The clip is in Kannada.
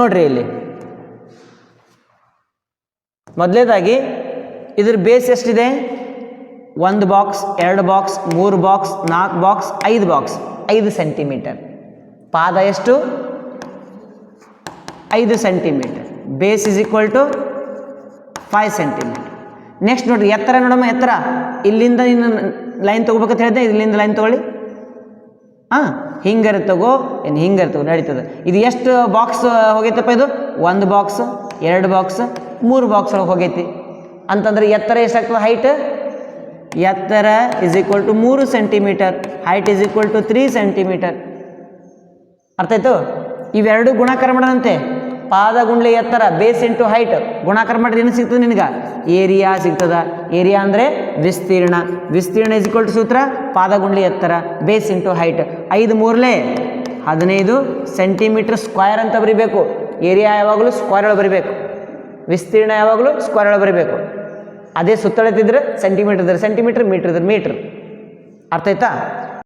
ನೋಡ್ರಿ ಇಲ್ಲಿ. ಮೊದಲೇದಾಗಿ ಇದ್ರ ಬೇಸ್ ಎಷ್ಟಿದೆ? ಒಂದು ಬಾಕ್ಸ್ ಎರಡು ಬಾಕ್ಸ್ ಮೂರು ಬಾಕ್ಸ್ ನಾಲ್ಕು ಬಾಕ್ಸ್ ಐದು ಬಾಕ್ಸ್ ಐದು ಸೆಂಟಿಮೀಟರ್ ಪಾದ ಎಷ್ಟು? ಐದು centimetre base is equal to five centimetre next ನೋಡ್ರಿ, ಎತ್ತರ ನೋಡಮ್ಮ, ಎತ್ತರ? ಇಲ್ಲಿಂದ ಇನ್ನು ಲೈನ್ ತೊಗೋಬೇಕಂತ ಹೇಳಿದೆ ಇಲ್ಲಿಂದ ಲೈನ್ ತೊಗೊಳ್ಳಿ. ಹಾಂ, ಹಿಂಗಾರೆ ತಗೋ, ಏನು ಹಿಂಗಾರೆ ತಗೋ, ನಡೀತದೆ. ಇದು ಎಷ್ಟು ಬಾಕ್ಸ್ ಹೋಗೈತಪ್ಪ ಇದು? ಒಂದು ಬಾಕ್ಸ್ ಎರಡು ಬಾಕ್ಸ್ ಮೂರು ಬಾಕ್ಸ್ ಒಳಗೆ ಹೋಗೈತಿ. ಅಂತಂದ್ರೆ ಎತ್ತರ ಎಷ್ಟಾಗ್ತದೆ ಹೈಟ್ ಎತ್ತರ ಇಸ್ ಈಕ್ವಲ್ ಟು ಮೂರು centimetre height is equal to three centimetre ಅರ್ಥ ಆಯ್ತು? ಇವೆರಡು ಗುಣಾಕಾರ ಮಾಡೋಣಂತೆ. ಪಾದ ಗುಂಡ್ಲೆ ಎತ್ತರ ಬೇಸ್ ಇಂಟು ಹೈಟ್ ಗುಣಾಕಾರ ಮಾಡಿದ್ರೆ ಏನು ಸಿಗ್ತದೆ ನಿನಗೆ? ಏರಿಯಾ ಸಿಗ್ತದ. ಏರಿಯಾ ಅಂದರೆ ವಿಸ್ತೀರ್ಣ. ವಿಸ್ತೀರ್ಣ ಇಸ್ ಈಕ್ವಲ್ ಟು ಸೂತ್ರ ಪಾದ ಗುಂಡ್ಲೆ ಎತ್ತರ ಬೇಸ್ ಇಂಟು ಹೈಟ್ ಐದು ಮೂರಲೇ, ಹದಿನೈದು ಸೆಂಟಿಮೀಟರ್ ಸ್ಕ್ವೇರ್ ಅಂತ ಬರಿಬೇಕು. ಏರಿಯಾ ಯಾವಾಗಲೂ ಸ್ಕ್ವೇರ್ ಒಳಗೆ ಬರಿಬೇಕು. ವಿಸ್ತೀರ್ಣ ಯಾವಾಗಲೂ ಸ್ಕ್ವೇರ್ ಒಳಗೆ ಬರಿಬೇಕು. ಅದೇ ಸುತ್ತಳತಿದ್ರೆ ಸೆಂಟಿಮೀಟರ್ ಇದ್ರೆ ಸೆಂಟಿಮೀಟರ್ ಮೀಟರ್ ಇದ್ರೆ ಮೀಟ್ರ್ ಅರ್ಥ ಆಯ್ತಾ?